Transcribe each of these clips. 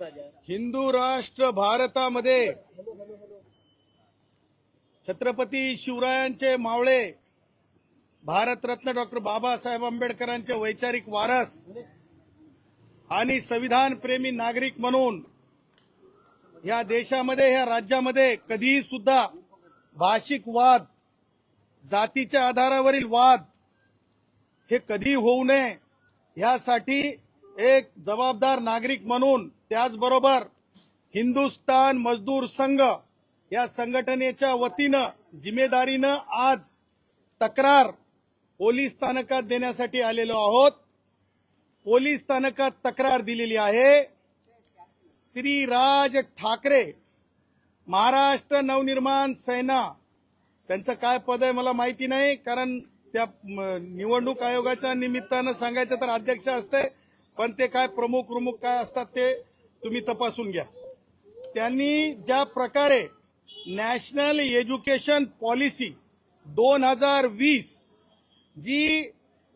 हिंदू राष्ट्र भारतामध्ये छत्रपती शिवरायांचे मावळे भारतरत्न डॉक्टर बाबासाहेब आंबेडकरांचे वैचारिक वारस आणि संविधान प्रेमी नागरिक म्हणून या देशामध्ये ह्या राज्यामध्ये कधीही सुद्धा भाषिक वाद जातीच्या आधारावरील वाद हे कधी होऊ नये. यासाठी एक जबाबदार नागरिक म्हणून त्याचबरोबर हिंदुस्तान मजदूर संघ या संघटनेच्या वतीनं जिम्मेदारीनं आज तक्रार पोलीस स्थानकात देण्यासाठी आलेलो आहोत. पोलीस स्थानकात तक्रार दिलेली आहे. श्री राज ठाकरे महाराष्ट्र नवनिर्माण सेना. त्यांचं काय पद आहे मला माहिती नाही कारण त्या निवडणूक आयोगाच्या निमित्तानं सांगायचं तर अध्यक्ष असते. पण ते काय प्रमुख प्रमुख काय असतात ते तुम्ही तपासून घ्या. त्यांनी ज्या प्रकारे नॅशनल एज्युकेशन पॉलिसी दोन हजार वीस जी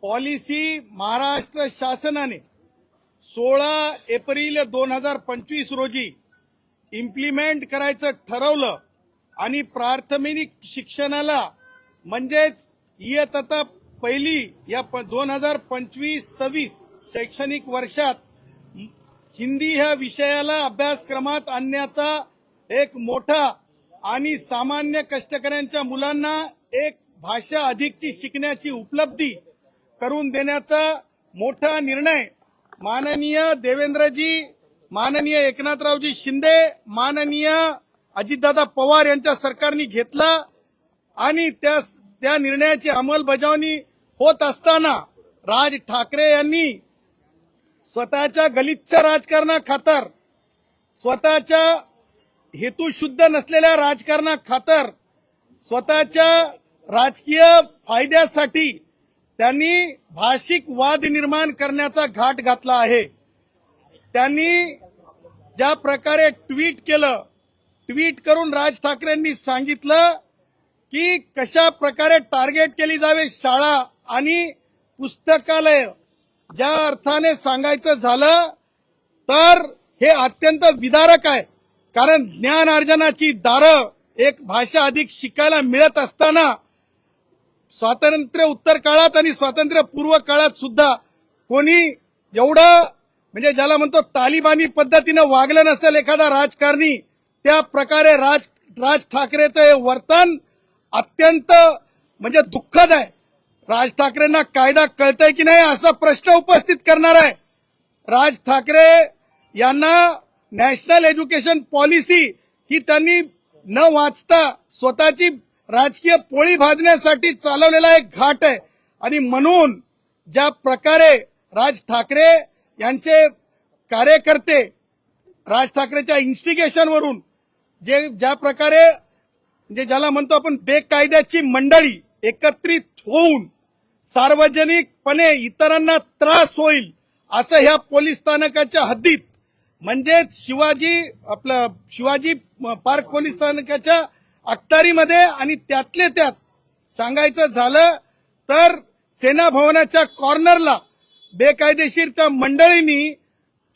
पॉलिसी महाराष्ट्र शासनाने सोळा एप्रिल दोन हजार पंचवीस रोजी इम्प्लिमेंट करायचं ठरवलं आणि प्राथमिक शिक्षणाला म्हणजेच इयत्ता पहिली या दोन हजार पंचवीस सव्वीस शैक्षणिक वर्षात हिंदी ह्या विषयाला अभ्यासक्रमात आणण्याचा एक मोठा आणि सामान्य कष्टकऱ्यांच्या मुलांना एक भाषा अधिकची शिकण्याची उपलब्धी करून देण्याचा मोठा निर्णय माननीय देवेंद्रजी माननीय एकनाथरावजी शिंदे माननीय अजितदादा पवार यांच्या सरकारने घेतला आणि त्या त्या निर्णयाची अंमलबजावणी होत असताना राज ठाकरे यांनी स्वतःच्या गलिच्छ राजकारणाखातर स्वतःच्या हेतुशुद्ध नसलेल्या राजकारणाखातर स्वतःच्या राजकीय फायद्यासाठी त्यांनी भाषिक वाद निर्माण करण्याचा घाट घातला आहे. त्यांनी ज्या प्रकारे ट्विट केलं ट्विट करून राज ठाकरेंनी सांगितलं की कशा प्रकारे टार्गेट केली जावे शाळा आणि पुस्तकालय ज्या अर्थाने सांगायचं झालं तर हे अत्यंत विदारक आहे. कारण ज्ञान अर्जनाची दारं एक भाषा अधिक शिकायला मिळत असताना स्वातंत्र्य उत्तर काळात आणि स्वातंत्र्य पूर्व काळात सुद्धा कोणी एवढं म्हणजे ज्याला म्हणतो तालिबानी पद्धतीनं वागलं नसेल एखादा राजकारणी त्या प्रकारे राज राज ठाकरेचं हे वर्तन अत्यंत म्हणजे दुःखद आहे. राज ठाकरेंना कायदा कळतय की नाही असा प्रश्न उपस्थित करणार आहे. राज ठाकरे यांना नॅशनल एज्युकेशन पॉलिसी ही त्यांनी न वाचता स्वतःची राजकीय पोळी भाजण्यासाठी चालवलेला एक घाट आहे. आणि म्हणून ज्या प्रकारे राज ठाकरे यांचे कार्यकर्ते राज ठाकरेच्या इन्स्टिगेशनवरून जे ज्या प्रकारे म्हणजे ज्याला म्हणतो आपण बेकायद्याची मंडळी एकत्रित होऊन सार्वजनिकपणे इतरांना त्रास होईल असं ह्या पोलीस स्थानकाच्या हद्दीत म्हणजेच शिवाजी आपलं शिवाजी पार्क पोलीस स्थानकाच्या अखत्यारीमध्ये आणि त्यातले त्यात सांगायचं झालं तर सेना भवनाच्या कॉर्नरला बेकायदेशीर त्या मंडळींनी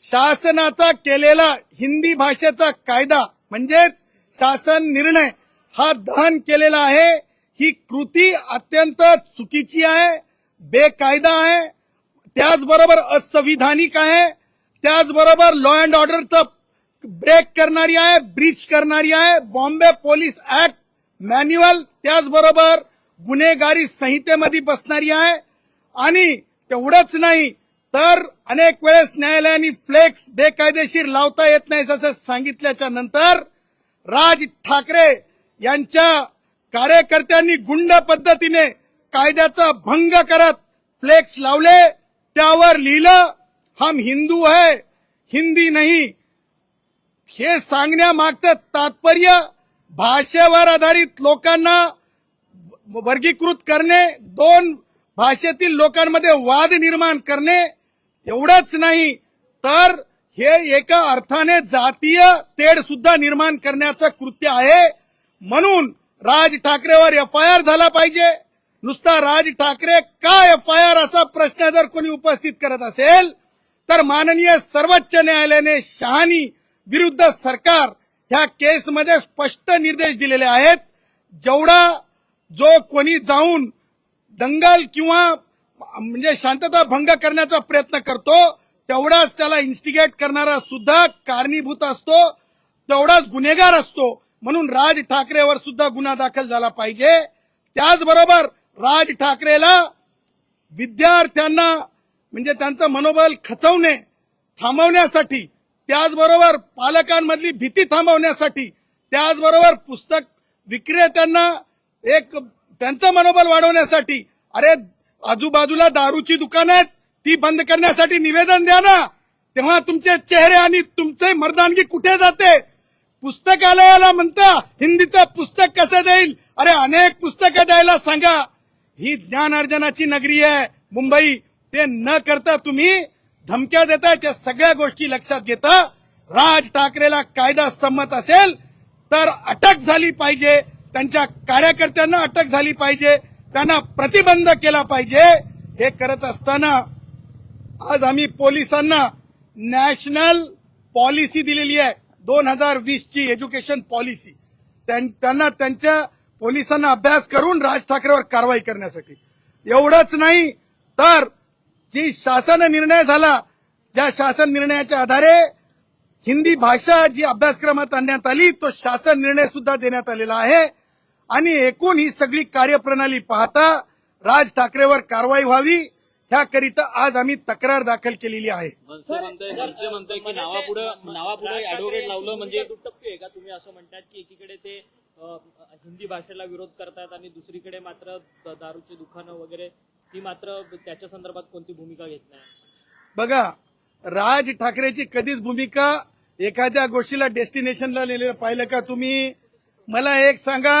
शासनाचा केलेला हिंदी भाषेचा कायदा म्हणजेच शासन निर्णय हा दहन केलेला आहे. ही कृती अत्यंत चुकीची आहे बेकायदा आहे त्याचबरोबर असंविधानिक आहे त्याचबरोबर लॉ अँड ऑर्डरचं ब्रेक करणारी आहे ब्रीच करणारी आहे बॉम्बे पोलीस ऍक्ट मॅन्युअल त्याचबरोबर गुन्हेगारी संहितेमध्ये बसणारी आहे. आणि तेवढंच नाही तर अनेक वेळेस न्यायालयाने फ्लेक्स बेकायदेशीर लावता येत नाही असं सांगितल्याच्या नंतर राज ठाकरे यांच्या कार्यकर्त्यांनी गुंड पद्धतीने कायद्याचा भंग करत फ्लेक्स लावले त्यावर लिहिलं हम हिंदू है हिंदी नाही. हे सांगण्यामागचं तात्पर्य भाषेवर आधारित लोकांना वर्गीकृत करणे दोन भाषेतील लोकांमध्ये वाद निर्माण करणे एवढंच नाही. तर हे एका अर्थाने जातीय तेढ सुद्धा निर्माण करण्याचं कृत्य आहे. म्हणून राज ठाकरेवर एफ आय आर झाला पाहिजे. नुसता राज ठाकरे का एफ आय आर असा प्रश्न जर कोणी उपस्थित करत असेल तर माननीय सर्वोच्च न्यायालयाने शहानी विरुद्ध सरकार ह्या केसमध्ये स्पष्ट निर्देश दिलेले आहेत. जेवढा जो कोणी जाऊन दंगल किंवा म्हणजे शांतता भंग करण्याचा प्रयत्न करतो तेवढाच त्याला इन्स्टिगेट करणारा सुद्धा कारणीभूत असतो तेवढाच गुन्हेगार असतो. म्हणून राज ठाकरेवर सुद्धा गुन्हा दाखल झाला पाहिजे. त्याचबरोबर राज ठाकरेला विद्यार्थ्यांना म्हणजे त्यांचं मनोबल खचवणे थांबवण्यासाठी त्याचबरोबर पालकांमधली भीती थांबवण्यासाठी त्याचबरोबर पुस्तक विक्रेत्यांना एक त्यांचं मनोबल वाढवण्यासाठी अरे आजूबाजूला दारूची दुकानं आहेत ती बंद करण्यासाठी निवेदन द्या ना. तेव्हा तुमचे चेहरे आणि तुमचे मर्दानगी कुठे जाते? पुस्तकालयाला म्हणता हिंदीचं पुस्तक कसं देईल? अरे अनेक पुस्तकं द्यायला सांगा. ही ज्ञान अर्जनाची नगरी आहे मुंबई. ते न करता तुम्ही धमक्या देताय त्या सगळ्या गोष्टी लक्षात घेता. राज ठाकरेला कायदा संमत असेल तर अटक झाली पाहिजे. त्यांच्या कार्यकर्त्यांना अटक झाली पाहिजे. त्यांना प्रतिबंध केला पाहिजे. हे करत असताना आज आम्ही पोलिसांना नॅशनल पॉलिसी दिलेली आहे. दोन हजार वीसची एज्युकेशन पॉलिसी. त्यां- त्यांना त्यांच्या पोलिसांना अभ्यास करून राज ठाकरेवर कारवाई करण्यासाठी. एवढंच नाही तर जी शासन निर्णय झाला ज्या शासन निर्णयाच्या आधारे हिंदी भाषा जी अभ्यासक्रमात आणण्यात आली तो शासन निर्णय सुद्धा देण्यात आलेला आहे. आणि एकूण ही सगळी कार्यप्रणाली पाहता राज ठाकरेवर कारवाई व्हावी ह्याकरिता आज आम्ही तक्रार दाखल केलेली आहे. म्हणतंय की नावापुढे नावापुढे ऍडव्होकेट लावलं म्हणजे आहे का? तुम्ही असं म्हणतात की एकीकडे ते हिंदी भाषेला विरोध करतात आणि दुसरीकडे मात्र दारूची दुकानं वगैरे ती मात्र त्याच्या संदर्भात कोणती भूमिका घेत नाही? बघा राज ठाकरेची कधीच भूमिका एखाद्या गोष्टीला डेस्टिनेशनला नेलेलं पाहिलं का तुम्ही? मला एक सांगा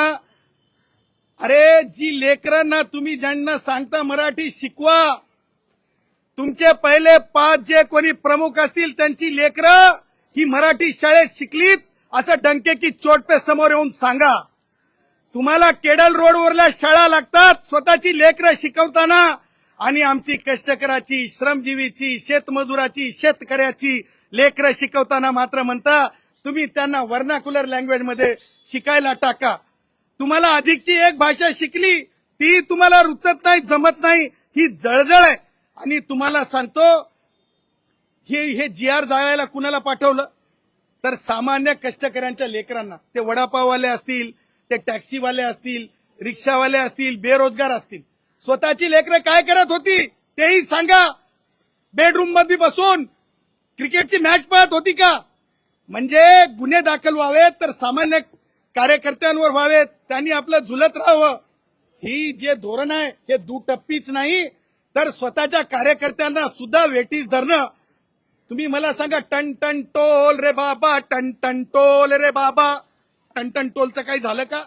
अरे जी लेकरांना तुम्ही ज्यांना सांगता मराठी शिकवा तुमचे पहिले पाच जे कोणी प्रमुख असतील त्यांची लेकरं ही मराठी शाळेत शिकलीत असं डंके की चोट पे समोर येऊन सांगा. तुम्हाला केडल रोडवरल्या शाळा लागतात स्वतःची लेकरं शिकवताना आणि आमची कष्टकराची श्रमजीवीची शेतमजुराची शेतकऱ्याची लेकरं शिकवताना मात्र म्हणता तुम्ही त्यांना वर्नाकुलर लँग्वेजमध्ये शिकायला टाका. तुम्हाला अधिकची एक भाषा शिकली ती तुम्हाला रुचत नाही जमत नाही ही जळजळ आहे. आणि तुम्हाला सांगतो हे हे जी आर जाळायला कुणाला पाठवलं? तर सामान्य कष्टकऱ्यांच्या लेकरांना. ते वडापाववाले असतील ते टॅक्सीवाले असतील रिक्षावाले असतील बेरोजगार असतील. स्वतःची लेकरं काय करत होती तेही सांगा. बेडरूममध्ये बसून क्रिकेटची मॅच पाहत होती का? म्हणजे गुन्हे दाखल व्हावेत तर सामान्य कार्यकर्त्यांवर व्हावेत. त्यांनी आपलं झुलत राहावं. ही जे धोरण आहे हे दुटप्पीच नाही. तर स्वतःच्या कार्यकर्त्यांना सुद्धा वेटीस धरणं. तुम्ही मला सांगा टन टन टोल रे बाबा टन टन टोल रे बाबा. टन टन टोलचं काही झालं का?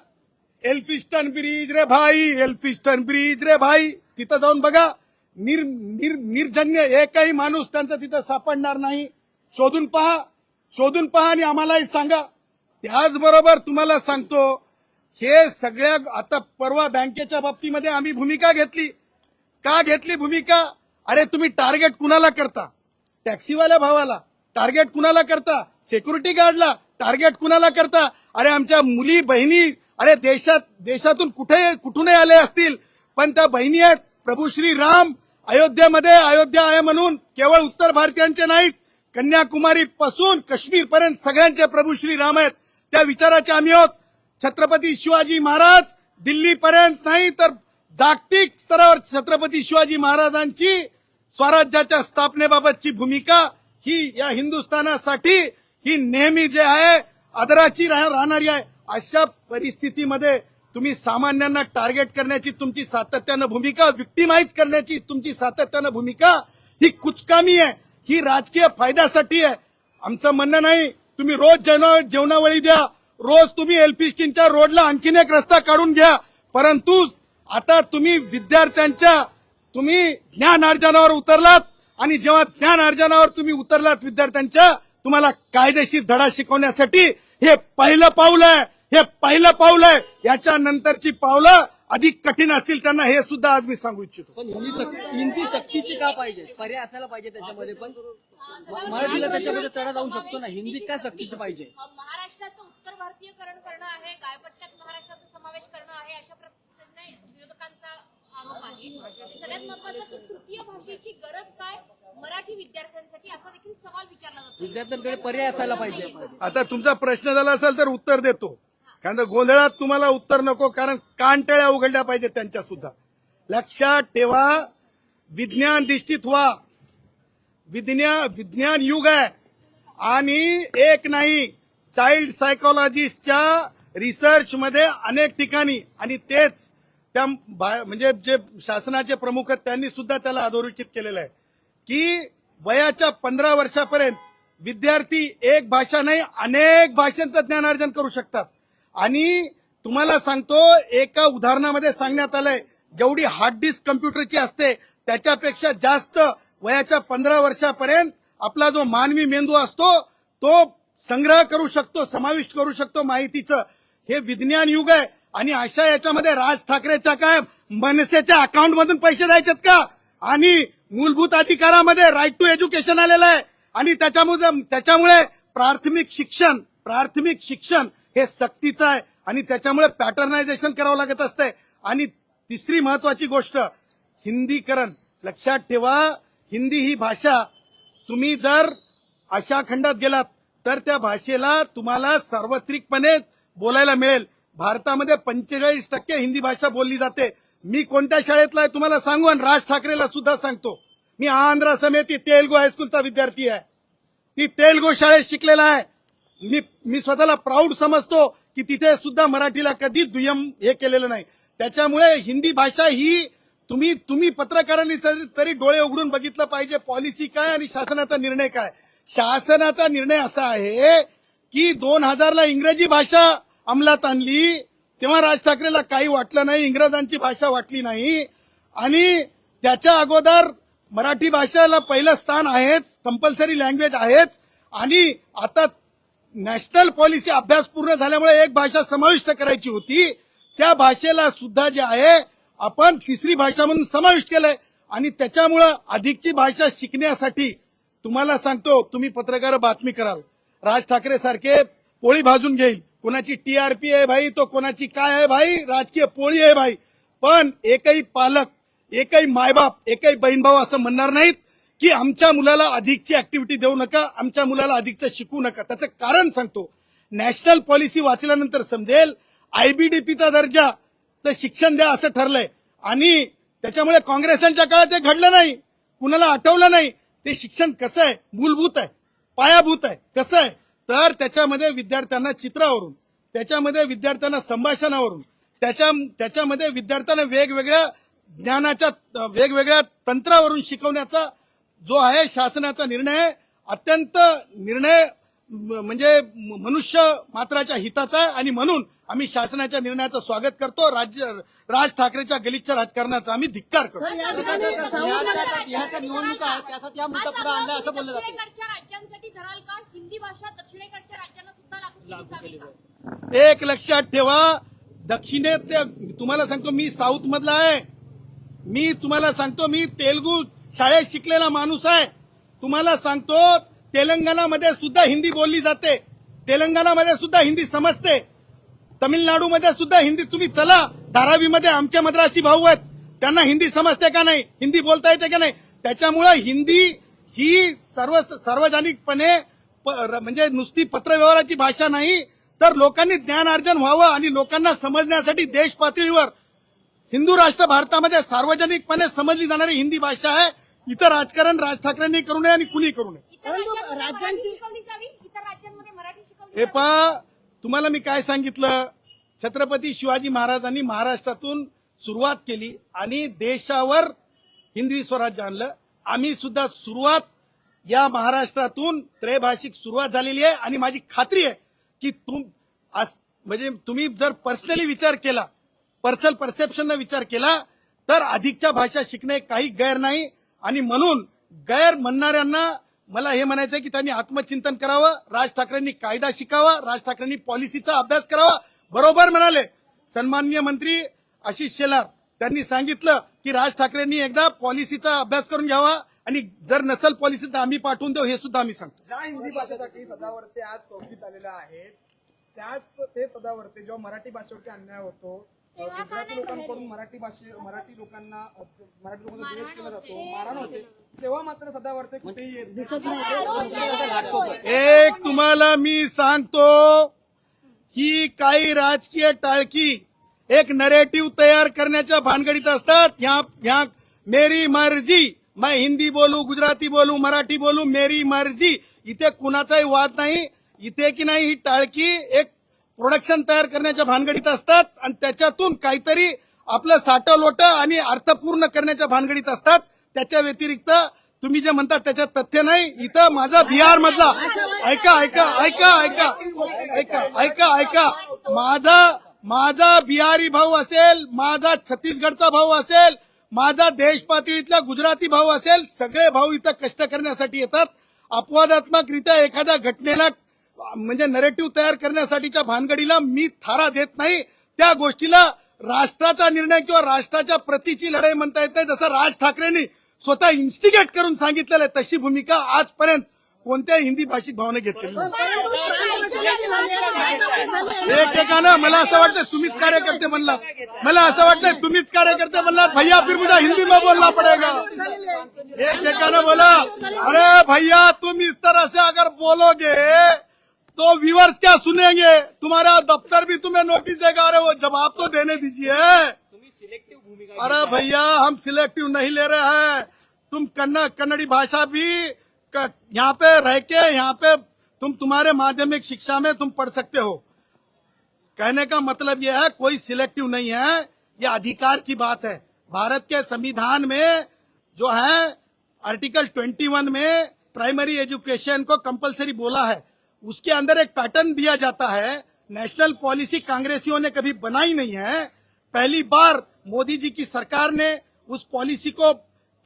एल्फिस्टन ब्रिज रे भाई एल्फिस्टन ब्रिज रे भाई. तिथं जाऊन बघा. निर निर निर्जन्य एकही माणूस त्यांचा तिथं सापडणार नाही. शोधून पहा. शोधून पहा आणि आम्हालाही सांगा. त्याचबरोबर तुम्हाला सांगतो हे सगळ्या आता परवा बँकेच्या बाबतीमध्ये आम्ही भूमिका घेतली. का घेतली भूमिका? अरे तुम्ही टार्गेट कुणाला करता? टॅक्सीवाल्या भावाला. टार्गेट कुणाला करता? सिक्युरिटी गार्डला टार्गेट कुणाला करता? अरे आमच्या मुली बहिणी अरे देशात देशातून कुठे कुठूनही आले असतील पण त्या बहिणी आहेत प्रभू श्री राम अयोध्येमध्ये अयोध्या आहे म्हणून केवळ उत्तर भारतीयांचे नाहीत कन्याकुमारी पासून काश्मीर पर्यंत सगळ्यांचे प्रभू श्री राम आहेत. त्या विचाराचे आम्ही आहोत. छत्रपती शिवाजी महाराज दिल्लीपर्यंत नाही तर जागतिक स्तरावर छत्रपती शिवाजी महाराजांची स्वराज्याच्या स्थापनेबाबतची भूमिका ही या हिंदुस्थानासाठी ही नेहमी जे आहे आदराची राहणारी आहे. अशा परिस्थितीमध्ये तुम्ही सामान्यांना टार्गेट करण्याची तुमची सातत्यानं भूमिका विक्टिमाइज करण्याची तुमची सातत्यानं भूमिका ही कुचकामी आहे ही राजकीय फायद्यासाठी आहे. आमचं म्हणणं नाही तुम्ही रोज जेवणा जेवणावळी द्या रोज तुम्ही एलपीस्टीनच्या रोडला आणखीन एक रस्ता काढून घ्या परंतु आता तुम्ही विद्यार्थ्यांच्या तुम्ही ज्ञान अर्जनावर उतरलात आणि जेव्हा ज्ञान अर्जनावर तुम्ही उतरलात विद्यार्थ्यांच्या तुम्हाला कायदेशीर धडा शिकवण्यासाठी हे पहिलं पाऊल आहे हे पहिलं पाऊल आहे. याच्या नंतरची पावलं अधिक कठीण असतील त्यांना हे सुद्धा आज मी सांगू इच्छितो. पण हिंदी सक्तीची का पाहिजे? पर्याय असायला पाहिजे त्याच्यामध्ये पण? मराठीला त्याच्यामध्ये तडा जाऊ शकतो ना. हिंदी काय सक्तीची पाहिजे? महाराष्ट्राचं उत्तर भारतीयकरण करणं आहे गायपट्ट्यात महाराष्ट्राचा समावेश करणं आहे अशा प्रकारे विरोधकांचा आरोप आहे सगळ्यात महत्वाचं की तृतीय भाषेची गरज काय मराठी विद्यार्थ्यांसाठी? असा देखील सवाल विचारला जातो. विद्यार्थ्यांकडे पर्याय असायला पाहिजे. आता तुमचा प्रश्न झाला असेल तर उत्तर देतो. कारण गोंधळात तुम्हाला उत्तर नको कारण कानटळ्या उघडल्या पाहिजे त्यांच्या सुद्धा लक्षात ठेवा विज्ञान निश्चित व्हा. विज्ञान विज्ञान युग आहे. आणि एक नाही चाइल्ड सायकोलॉजिस्टच्या रिसर्चमध्ये अनेक ठिकाणी आणि तेच त्या बा- म्हणजे जे शासनाचे प्रमुख आहेत त्यांनी सुद्धा त्याला अधोरेखित केलेलं आहे. की वयाच्या पंधरा वर्षापर्यंत विद्यार्थी एक भाषा नाही अनेक भाषांचं ज्ञानार्जन करू शकतात. आणि तुम्हाला सांगतो एका उदाहरणामध्ये सांगण्यात आलंय जेवढी हार्ड डिस्क कम्प्युटरची असते त्याच्यापेक्षा जास्त वयाच्या पंधरा वर्षापर्यंत आपला जो मानवी मेंदू असतो तो संग्रह करू शकतो समाविष्ट करू शकतो माहितीचं. हे विज्ञान युग आहे आणि अशा याच्यामध्ये राज ठाकरेच्या काय मनसेच्या अकाउंट मधून पैसे द्यायचेत का? आणि मूलभूत अधिकारामध्ये राईट टू एज्युकेशन आलेलं आहे. आणि त्याच्यामुळे त्याच्यामुळे प्राथमिक शिक्षण प्राथमिक शिक्षण हे सक्तीचं आहे. आणि त्याच्यामुळे पॅटर्नायझेशन करावं लागत असतंय. आणि तिसरी महत्वाची गोष्ट हिंदीकरण. लक्षात ठेवा हिंदी ही भाषा तुम्ही जर अशा खंडात गेलात तर त्या भाषेला तुम्हाला सार्वत्रिकपणे बोलायला मिळेल. भारतामध्ये पंचेचाळीस टक्के हिंदी भाषा बोलली जाते. मी कोणत्या शाळेतला आहे तुम्हाला सांगू? आणि राज ठाकरेला सुद्धा सांगतो. मी आंध्र समिती तेलगू हायस्कूलचा विद्यार्थी आहे. ती तेलगू शाळेत शिकलेला आहे. मी मी स्वतःला प्राऊड समजतो की तिथे सुद्धा मराठीला कधी दुय्यम हे केलेलं नाही. त्याच्यामुळे हिंदी भाषा ही तुम्ही तुम्ही पत्रकारांनी तरी- तरी डोळे उघडून बघितलं पाहिजे पॉलिसी काय आणि शासनाचा निर्णय काय. शासनाचा निर्णय असा आहे की दोन हजारला इंग्रजी भाषा अंमलात आणली. तेव्हा राज ठाकरेला काही वाटलं नाही इंग्रजांची भाषा वाटली नाही. आणि त्याच्या अगोदर मराठी भाषेला पहिलं स्थान आहेच कंपल्सरी लँग्वेज आहेच. आणि आता नॅशनल पॉलिसी अभ्यास पूर्ण झाल्यामुळे एक भाषा समाविष्ट करायची होती. त्या भाषेला सुद्धा जे आहे आपण तिसरी भाषा म्हणून समाविष्ट केलंय. आणि त्याच्यामुळं अधिकची भाषा शिकण्यासाठी तुम्हाला सांगतो तुम्ही पत्रकार बातमी कराल. राज ठाकरे सारखे पोळी भाजून घेईल. कोणाची टीआरपी आहे भाई तो कोणाची काय आहे भाई? राजकीय पोळी आहे भाई. पण एकही पालक एकही मायबाप एकही बहीण भाऊ असं म्हणणार नाहीत की आमच्या मुलाला अधिकची ऍक्टिव्हिटी देऊ नका आमच्या मुलाला अधिकचं शिकवू नका. त्याचं कारण सांगतो. नॅशनल पॉलिसी वाचल्यानंतर समजेल आयबीडीपीचा दर्जा तर शिक्षण द्या असं ठरलंय. आणि त्याच्यामुळे काँग्रेसांच्या काळात ते घडलं नाही. कुणाला आठवलं नाही. ते शिक्षण कसं आहे? मूलभूत आहे. पायाभूत आहे. कसं आहे? तर त्याच्यामध्ये विद्यार्थ्यांना चित्रावरून त्याच्यामध्ये विद्यार्थ्यांना संभाषणावरून त्याच्या त्याच्यामध्ये विद्यार्थ्यांना वेगवेगळ्या ज्ञानाच्या वेगवेगळ्या तंत्रावरून शिकवण्याचा जो आहे शासनाचा निर्णय अत्यंत निर्णय म्हणजे मनुष्य मात्राच्या हिताचा आहे आणि म्हणून आम्ही शासनाच्या निर्णयाचं स्वागत करतो. राज्य राज ठाकरेच्या गलिच्छ राजकारणाचा आम्ही धिक्कार करतो. बिहारच्या निवडणुका आहेत त्यासाठी मुद्दा पुढे आणला असं बोललं जातं दक्षिणेकडच्या राज्यांसाठी धराल का? हिंदी भाषा दक्षिणेकडच्या राज्यांना सुद्धा लागू केली जावी का? एक लक्षात ठेवा दक्षिणेत तुम्हाला सांगतो मी साऊथ मधला आहे. मी तुम्हाला सांगतो मी तेलगू शाळेत शिकलेला माणूस आहे. तुम्हाला सांगतो तेलंगणामध्ये सुद्धा हिंदी बोलली जाते. तेलंगणामध्ये सुद्धा हिंदी समजते. तमिळनाडूमध्ये सुद्धा हिंदी तुम्ही चला. धारावीमध्ये आमच्या मद्रासी भाऊ आहेत. त्यांना हिंदी समजते का नाही? हिंदी बोलता येते का नाही? त्याच्यामुळं हिंदी ही सर्व सार्वजनिकपणे प- र- म्हणजे नुसती पत्रव्यवहाराची भाषा नाही तर लोकांनी ज्ञानार्जन व्हावं आणि लोकांना समजण्यासाठी देश पातळीवर हिंदू राष्ट्र भारतामध्ये सार्वजनिकपणे समजली जाणारी हिंदी भाषा आहे. इथं राजकारण राज ठाकरेंनी करू नये आणि कुणी करू नये. हे. पा तुम्हाला मी काय सांगितलं? छत्रपती शिवाजी महाराजांनी महाराष्ट्रातून सुरुवात केली आणि देशावर हिंदवी स्वराज्य आणलं. आम्ही सुद्धा सुरुवात या महाराष्ट्रातून त्रैभाषिक सुरुवात झालेली आहे आणि माझी खात्री आहे की तुम म्हणजे तुम्ही जर पर्सनली विचार केला पर्सनल परसेप्शननं विचार केला तर अधिकच्या भाषा शिकणे काही गैर नाही. आणि म्हणून गैर म्हणणाऱ्यांना मला हे म्हणायचं आहे की त्यांनी आत्मचिंतन करावं राज ठाकरेंनी कायदा शिकावा राज ठाकरेंनी पॉलिसीचा अभ्यास करावा. बरोबर म्हणाले. सन्माननीय मंत्री आशिष शेलार त्यांनी सांगितलं की राज ठाकरेंनी एकदा पॉलिसीचा अभ्यास करून घ्यावा आणि जर नसल पॉलिसी तर आम्ही पाठवून देऊ हे सुद्धा आम्ही सांगतो. ज्या हिंदी भाषेसाठी सदावर्ते आज चौकीत आलेल्या आहेत त्याच ते सदावर्ते जेव्हा मराठी भाषेवरती अन्याय होतो गुजराती लोकांकडून मराठी भाषे मराठी लोकांना मराठी लोकांचा द्वेष केला जातो मारण होते. तेव्हा मात्र सदावर्ते कुठेही येत नाही. दिसत नाही. ते लोकांचा घाटकोपर. एक तुम्हाला मी सांगतो ही काही राजकीय टाळकी एक नरेटिव्ह तयार करण्याच्या भानगडीत असतात. ह्या ह्या मेरी मर्जी. मैं हिंदी बोलू गुजराती बोलू मराठी बोलू मेरी मर्जी. इथे कुणाचाही वाद नाही. इथे की नाही ही टाळकी एक प्रोडक्शन तयार करण्याच्या भानगडीत असतात आणि त्याच्यातून काहीतरी आपलं साठं लोटं आणि अर्थपूर्ण करण्याच्या भानगडीत असतात. त्याच्या व्यतिरिक्त तुम्ही जे म्हणतात त्याच्यात तथ्य नाही. इथं माझा बिहार मधला ऐका ऐका ऐका ऐका. ऐका ऐका ऐका. माझा माझा बिहारी भाऊ असेल माझा छत्तीसगडचा भाऊ असेल माझा देश पातळीतला गुजराती भाऊ असेल सगळे भाऊ इथं कष्ट करण्यासाठी येतात. अपवादात्मकरित्या एखाद्या घटनेला म्हणजे नरेटिव्ह तयार करण्यासाठीच्या भानगडीला मी थारा देत नाही. त्या गोष्टीला राष्ट्राचा निर्णय किंवा राष्ट्राच्या प्रतीची लढाई म्हणता येत नाही जसं राज ठाकरेंनी स्वतः इन्स्टिगेट करून सांगितलेलं आहे तशी भूमिका आजपर्यंत कोणत्या हिंदी भाषिक भावने घेतलेली नाही. एकेकानं मला असं वाटतं तुम्हीच कार्यकर्ते म्हणलात मला असं वाटतं तुम्हीच कार्यकर्ते म्हणलात भैया फिर मुझे हिंदी में बोलना पड़ेगा. एक बोला अरे भैया तुम इस तरह से अगर बोलोगे तो व्यूअर्स क्या सुनेंगे? तुम्हारा दफ्तर भी तुम्हें नोटिस देगा। अरे वो जवाब तो देने दीजिए। अरे भैया हम सिलेक्टिव नहीं ले रहे हैं। तुम कन्नड़ कन्नड़ी भाषा भी यहाँ पे रह के यहाँ पे तुम तुम्हारे माध्यमिक शिक्षा में तुम पढ़ सकते हो। कहने का मतलब यह है कोई सिलेक्टिव नहीं है। ये अधिकार की बात है। भारत के संविधान में जो है आर्टिकल 21 में प्राइमरी एजुकेशन को कंपलसरी बोला है। उसके अंदर एक पैटर्न दिया जाता है। नेशनल पॉलिसी कांग्रेसियों ने कभी बनाई नहीं है। पहली बार मोदी जी की सरकार ने उस पॉलिसी को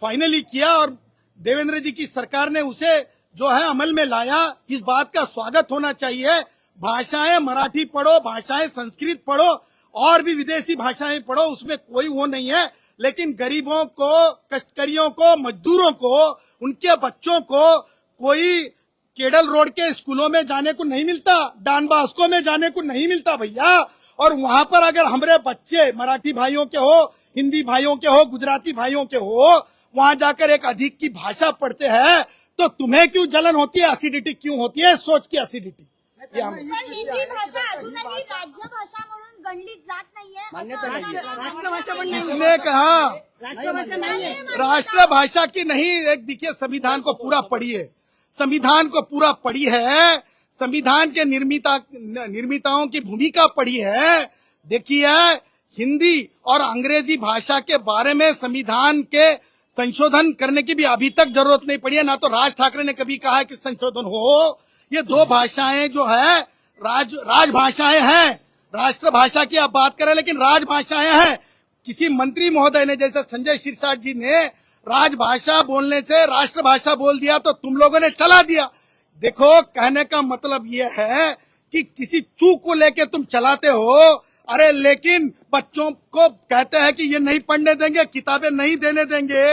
फाइनली किया और देवेंद्र जी की सरकार ने उसे जो है अमल में लाया। इस बात का स्वागत होना चाहिए। भाषाएँ मराठी पढ़ो, भाषाएँ संस्कृत पढ़ो, और भी विदेशी भाषाएँ पढ़ो, उसमें कोई वो नहीं है। लेकिन गरीबों को कष्टकरियों को, मजदूरों को, उनके बच्चों को कोई केडल रोड के स्कूलों में जाने को नहीं मिलता डान बास्को में जाने को नहीं मिलता भैया। और वहाँ पर अगर हमारे बच्चे मराठी भाइयों के हो हिंदी भाइयों के हो गुजराती भाइयों के हो वहाँ जाकर एक अधिक की भाषा पढ़ते हैं तो तुम्हें क्यों जलन होती है एसिडिटी क्यों होती है? सोच की एसिडिटी किसने कहा राष्ट्रभाषा की नहीं एक देखिए संविधान को पूरा पढ़िए। संविधान को पूरा पढ़ी है, संविधान के निर्मिता, निर्मिताओं की भूमिका पढ़ी है। देखिए, हिंदी और अंग्रेज़ी भाषा के बारे में संविधान के संशोधन करने की भी अभी तक ज़रूरत नहीं पड़ी है। ना तो राज ठाकरे ने कभी कहा है कि संशोधन हो। ये दो भाषाएँ जो है, राज, राजभाषाएँ हैं। राष्ट्रभाषा की आप बात करें, लेकिन राजभाषाएँ हैं। किसी मंत्री महोदय ने, जैसे संजय सिरसाट जी ने राजभाषा बोलने से राष्ट्रभाषा बोल दिया तो तुम लोगों ने चला दिया। देखो, कहने का मतलब ये है कि किसी चूक को लेके तुम चलाते हो, अरे लेकिन बच्चों को कहते हैं कि ये नहीं पढ़ने देंगे, किताबें नहीं देने देंगे।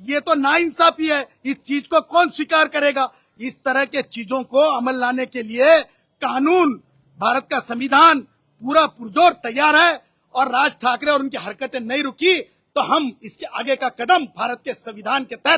ये तो नाइंसाफी है, इस चीज़ को कौन स्वीकार करेगा? इस तरह के चीज़ों को अमल लाने के लिए कानून, भारत का संविधान पूरा पुरजोर तैयार है और राज ठाकरे और उनकी हरकतें नहीं रुकी। तो हम इसके आगे का कदम भारत के संविधान के तहत